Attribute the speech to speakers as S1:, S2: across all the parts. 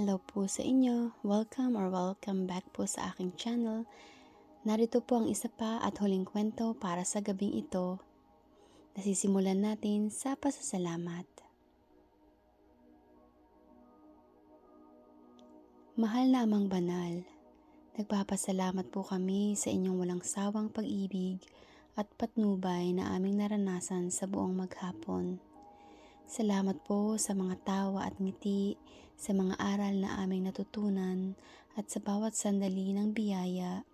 S1: Hello po sa inyo. Welcome or welcome back po sa aking channel. Narito po ang isa pa at huling kwento para sa gabing ito. Nasisimulan natin sa pasasalamat. Mahal na amang banal, nagpapasalamat po kami sa inyong walang sawang pag-ibig at patnubay na aming naranasan sa buong maghapon. Salamat po sa mga tawa at ngiti, sa mga aral na aming natutunan at sa bawat sandali ng biyaya.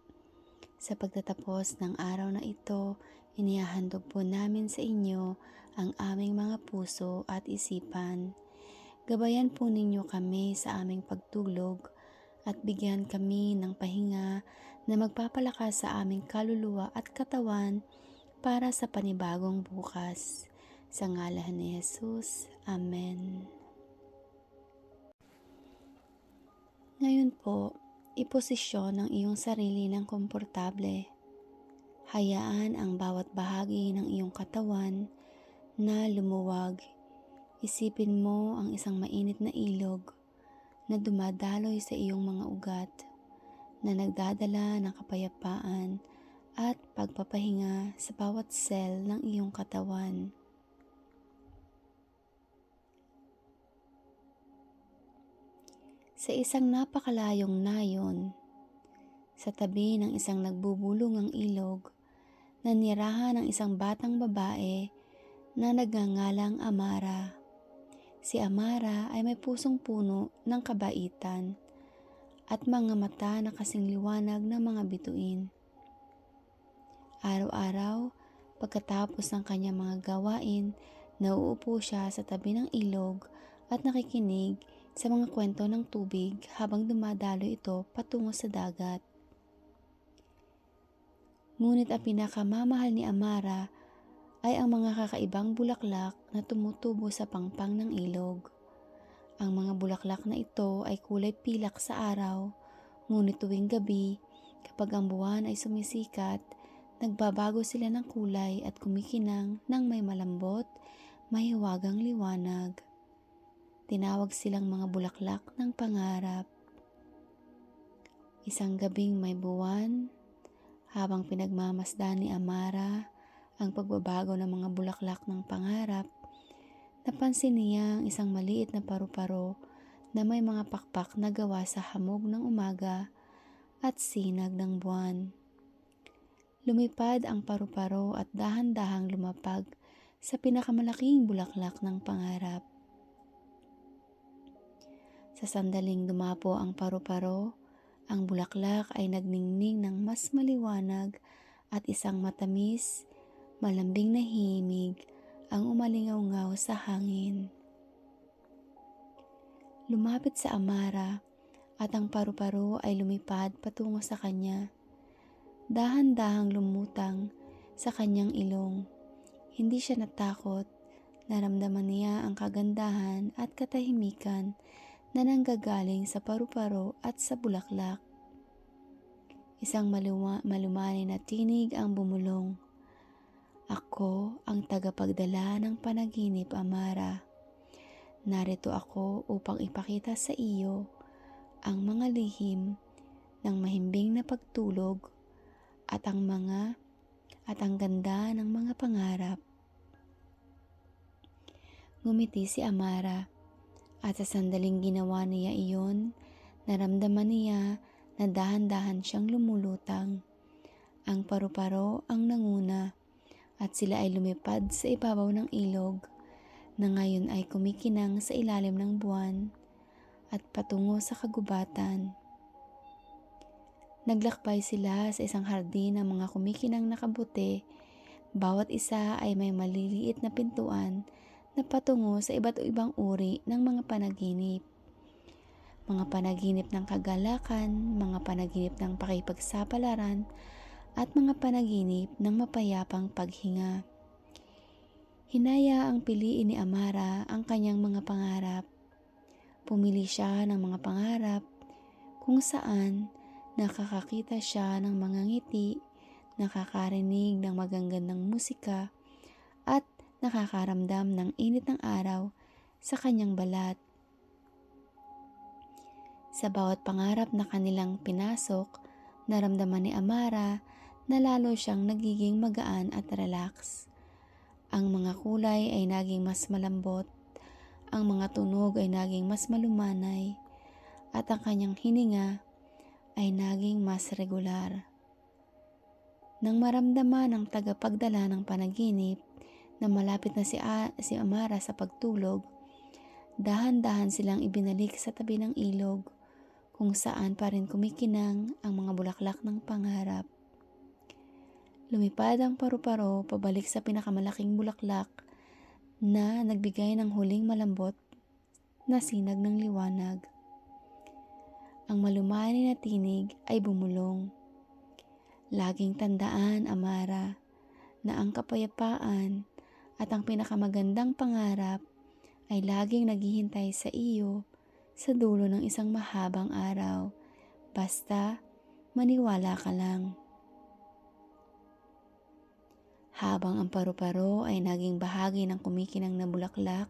S1: Sa pagtatapos ng araw na ito, inihahandog po namin sa inyo ang aming mga puso at isipan. Gabayan po ninyo kami sa aming pagtulog at bigyan kami ng pahinga na magpapalakas sa aming kaluluwa at katawan para sa panibagong bukas. Sa ngalan ni Jesus. Amen. Ngayon po, iposisyon ang iyong sarili ng komportable. Hayaan ang bawat bahagi ng iyong katawan na lumuwag. Isipin mo ang isang mainit na ilog na dumadaloy sa iyong mga ugat na nagdadala ng kapayapaan at pagpapahinga sa bawat cell ng iyong katawan. Sa isang napakalayong nayon, sa tabi ng isang nagbubulungang ilog, nanirahan ng isang batang babae na nagngangalang Amara. Si Amara ay may pusong puno ng kabaitan at mga mata na kasing liwanag ng mga bituin. Araw-araw, pagkatapos ng kanyang mga gawain, nauupo siya sa tabi ng ilog at nakikinig sa mga kwento ng tubig habang dumadalo ito patungo sa dagat. Ngunit ang pinakamamahal ni Amara ay ang mga kakaibang bulaklak na tumutubo sa pangpang ng ilog. Ang mga bulaklak na ito ay kulay pilak sa araw, ngunit tuwing gabi, kapag ang buwan ay sumisikat, nagbabago sila ng kulay at kumikinang ng may malambot, mahiwagang liwanag. Tinawag silang mga bulaklak ng pangarap. Isang gabing may buwan, habang pinagmamasdan ni Amara ang pagbabago ng mga bulaklak ng pangarap, napansin niya ang isang maliit na paru-paro na may mga pakpak na gawa sa hamog ng umaga at sinag ng buwan. Lumipad ang paru-paro at dahan-dahang lumapag sa pinakamalaking bulaklak ng pangarap. Sa sandaling dumapo ang paru-paro, ang bulaklak ay nagningning ng mas maliwanag at isang matamis, malambing na himig ang umalingaw-ngaw sa hangin. Lumapit sa Amara at ang paru-paro ay lumipad patungo sa kanya. Dahan-dahang lumutang sa kanyang ilong. Hindi siya natakot. Naramdaman niya ang kagandahan at katahimikan na nanggagaling sa paru-paro at sa bulaklak. Isang maluma, malumani na tinig ang bumulong. Ako ang tagapagdala ng panaginip, Amara. Narito ako upang ipakita sa iyo ang mga lihim ng mahimbing na pagtulog at ang mga at ang ganda ng mga pangarap. Ngumiti si Amara at sa sandaling ginawa niya iyon, naramdaman niya na dahan-dahan siyang lumulutang. Ang paru-paro ang nanguna at sila ay lumipad sa ibabaw ng ilog na ngayon ay kumikinang sa ilalim ng buwan at patungo sa kagubatan. Naglakbay sila sa isang hardin ng mga kumikinang nakabuti. Bawat isa ay may maliliit na pintuan na patungo sa iba't ibang uri ng mga panaginip. Mga panaginip ng kagalakan, mga panaginip ng pakipagsapalaran, at mga panaginip ng mapayapang paghinga. Hinaya ang piliin ni Amara ang kanyang mga pangarap. Pumili siya ng mga pangarap kung saan nakakakita siya ng mga ngiti, nakakarinig ng magagandang musika, at nakakaramdam ng init ng araw sa kanyang balat. Sa bawat pangarap na kanilang pinasok, naramdaman ni Amara na lalo siyang nagiging magaan at relax. Ang mga kulay ay naging mas malambot, ang mga tunog ay naging mas malumanay, at ang kanyang hininga ay naging mas regular. Nang maramdaman ng tagapagdala ng panaginip na malapit na si, A- si Amara sa pagtulog, dahan-dahan silang ibinalik sa tabi ng ilog kung saan pa rin kumikinang ang mga bulaklak ng pangarap. Lumipad ang paru-paro pabalik sa pinakamalaking bulaklak na nagbigay ng huling malambot na sinag ng liwanag. Ang malumani na tinig ay bumulong. Laging tandaan, Amara, na ang kapayapaan at ang pinakamagandang pangarap ay laging naghihintay sa iyo sa dulo ng isang mahabang araw. Basta maniwala ka lang. Habang ang paru-paro ay naging bahagi ng kumikinang na bulaklak,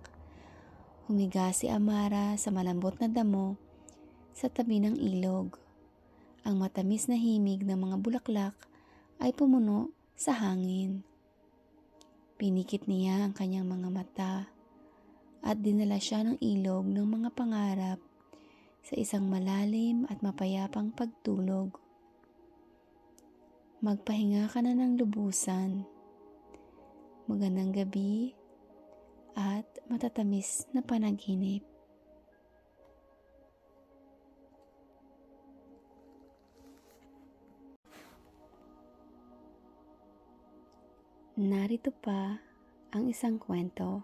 S1: humiga si Amara sa malambot na damo sa tabi ng ilog. Ang matamis na himig ng mga bulaklak ay pumuno sa hangin. Pinikit niya ang kanyang mga mata at dinala siya ng ilog ng mga pangarap sa isang malalim at mapayapang pagtulog. Magpahinga ka na ng lubusan. Magandang gabi at matatamis na panaginip. Narito pa ang isang kwento.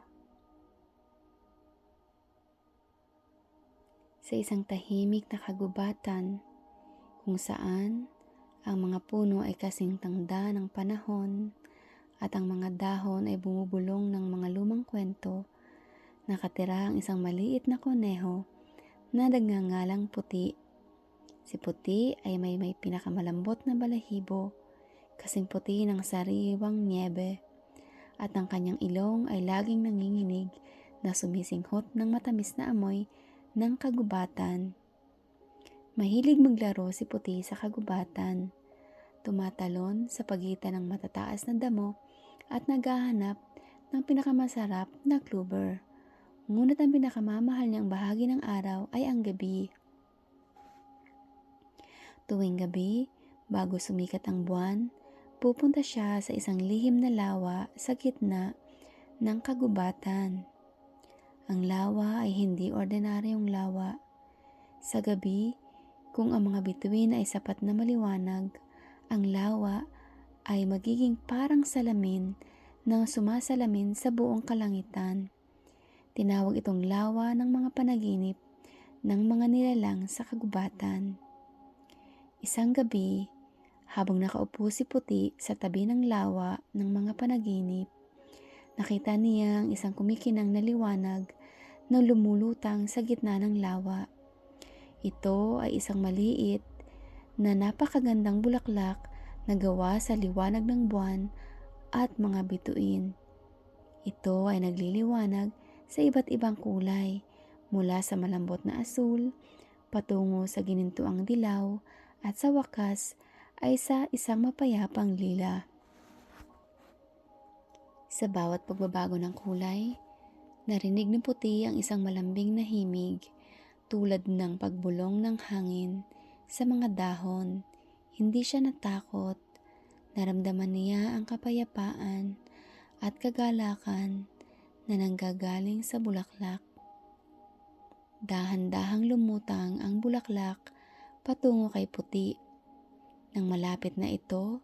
S1: Sa isang tahimik na kagubatan kung saan ang mga puno ay kasing tangda ng panahon at ang mga dahon ay bumubulong ng mga lumang kwento, nakatira ang isang maliit na koneho na nagngangalang puti. Si puti ay may may pinakamalambot na balahibo kasing puti ng sariwang niebe at ang kanyang ilong ay laging nanginginig na sumisinghot ng matamis na amoy ng kagubatan. Mahilig maglaro si puti sa kagubatan. Tumatalon sa pagitan ng matataas na damo at naghahanap ng pinakamasarap na kluber. Ngunit ang pinakamamahal niyang bahagi ng araw ay ang gabi. Tuwing gabi, bago sumikat ang buwan, pupunta siya sa isang lihim na lawa sa gitna ng kagubatan. Ang lawa ay hindi ordinaryong lawa. Sa gabi, kung ang mga bituin ay sapat na maliwanag, ang lawa ay magiging parang salamin na sumasalamin sa buong kalangitan. Tinawag itong lawa ng mga panaginip ng mga nilalang sa kagubatan. Isang gabi, habang nakaupo si Puti sa tabi ng lawa ng mga panaginip, nakita niya ang isang kumikinang na liwanag na lumulutang sa gitna ng lawa. Ito ay isang maliit na napakagandang bulaklak na gawa sa liwanag ng buwan at mga bituin. Ito ay nagliliwanag sa iba't ibang kulay mula sa malambot na asul patungo sa ginintuang dilaw at sa wakas ay sa isang mapayapang lila. Sa bawat pagbabago ng kulay, narinig ni puti ang isang malambing na himig tulad ng pagbulong ng hangin sa mga dahon. Hindi siya natakot. Naramdaman niya ang kapayapaan at kagalakan na nanggagaling sa bulaklak. Dahan-dahang lumutang ang bulaklak patungo kay puti nang malapit na ito,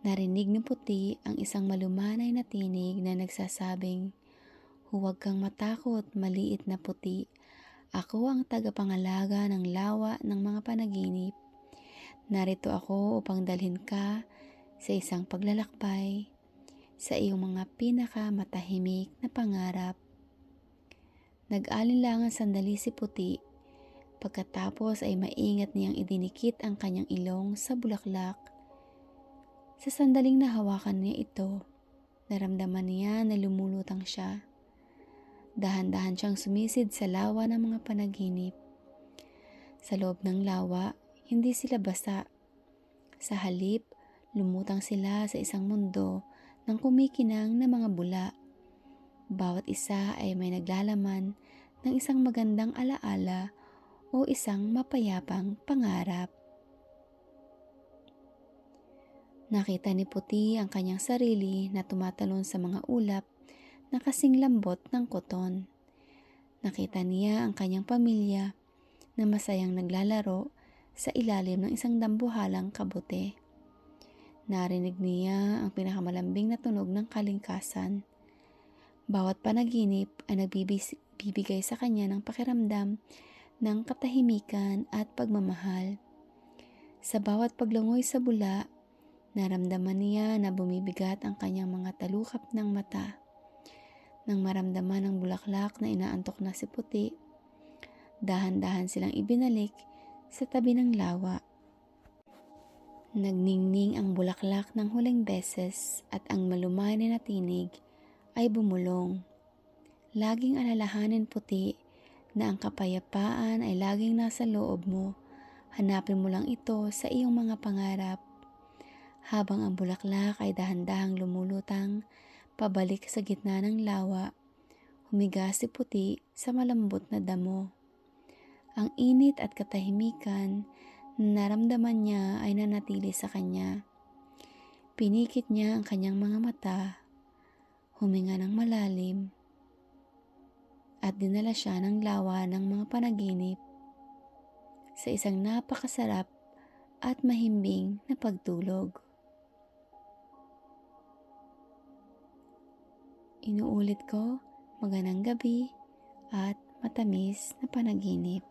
S1: narinig ni Puti ang isang malumanay na tinig na nagsasabing, Huwag kang matakot, maliit na puti. Ako ang tagapangalaga ng lawa ng mga panaginip. Narito ako upang dalhin ka sa isang paglalakbay sa iyong mga pinakamatahimik na pangarap. Nag-alinlangan sandali si Puti Pagkatapos ay maingat niyang idinikit ang kanyang ilong sa bulaklak. Sa sandaling nahawakan niya ito, naramdaman niya na lumulutang siya. Dahan-dahan siyang sumisid sa lawa ng mga panaginip. Sa loob ng lawa, hindi sila basa. Sa halip, lumutang sila sa isang mundo ng kumikinang na mga bula. Bawat isa ay may naglalaman ng isang magandang alaala o isang mapayapang pangarap. Nakita ni Puti ang kanyang sarili na tumatalon sa mga ulap na kasing lambot ng koton. Nakita niya ang kanyang pamilya na masayang naglalaro sa ilalim ng isang dambuhalang kabute. Narinig niya ang pinakamalambing na tunog ng kalingkasan. Bawat panaginip ay nagbibigay sa kanya ng pakiramdam ng katahimikan at pagmamahal. Sa bawat paglangoy sa bula, naramdaman niya na bumibigat ang kanyang mga talukap ng mata. Nang maramdaman ng bulaklak na inaantok na si puti, dahan-dahan silang ibinalik sa tabi ng lawa. Nagningning ang bulaklak ng huling beses at ang malumay na tinig ay bumulong. Laging alalahanin puti na ang kapayapaan ay laging nasa loob mo. Hanapin mo lang ito sa iyong mga pangarap. Habang ang bulaklak ay dahan-dahang lumulutang pabalik sa gitna ng lawa, humiga si puti sa malambot na damo. Ang init at katahimikan na naramdaman niya ay nanatili sa kanya. Pinikit niya ang kanyang mga mata, huminga ng malalim, at dinala siya ng lawa ng mga panaginip sa isang napakasarap at mahimbing na pagtulog. Inuulit ko, magandang gabi at matamis na panaginip.